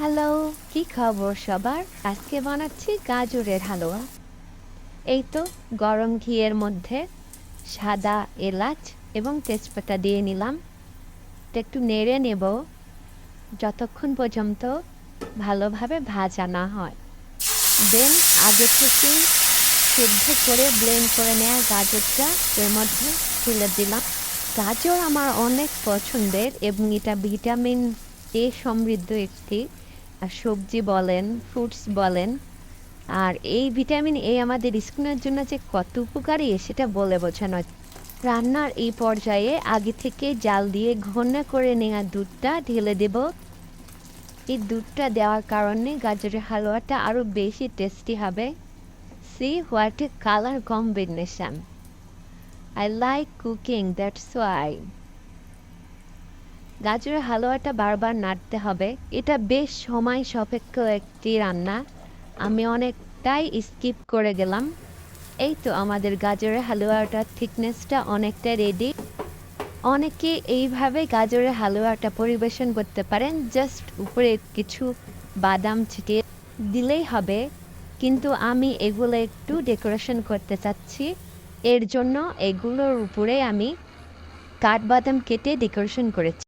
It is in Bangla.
হ্যালো, কি খবর সবার? আজকে বানাচ্ছি গাজরের হালুয়া। এই তো গরম ঘিয়ের মধ্যে সাদা এলাচ এবং তেজপাতা দিয়ে নিলাম। একটু নেড়ে নেব, যতক্ষণ পর্যন্ত ভালোভাবে ভাজা না হয়। দেন আগে থেকে সেদ্ধ করে ব্লেন্ড করে নেওয়া গাজরটা এর মধ্যে তুলে দিলাম। গাজর আমার অনেক পছন্দের এবং এটা ভিটামিন এ সমৃদ্ধ একটি সবজি বলেন ফ্রুটস বলেন। আর এই ভিটামিন এ আমাদের স্কিনের জন্য যে কত উপকারী, সেটা বলে বোঝানো রান্নার এই পর্যায়ে আগে থেকে জাল দিয়ে ঘন করে নেওয়া দুধটা ঢেলে দেব। এই দুধটা দেওয়ার কারণে গাজরের হালুয়াটা আরও বেশি টেস্টি হবে। See what colour combination I like cooking that's why গাজরের হালুয়াটা বারবার নাড়তে হবে। এটা বেশ সময় সাপেক্ষ একটি রান্না। আমি অনেকটাই স্কিপ করে গেলাম। এই তো আমাদের গাজরের হালুয়াটার থিকনেসটা অনেকটা রেডি অনেকে এইভাবে গাজরের হালুয়াটা পরিবেশন করতে পারেন। জাস্ট উপরে কিছু বাদাম ছিটিয়ে দিলেই হবে। কিন্তু আমি এগুলো একটু ডেকোরেশন করতে চাচ্ছি। এর জন্য এগুলোর উপরে আমি কাঠবাদাম কেটে ডেকোরেশন করেছি।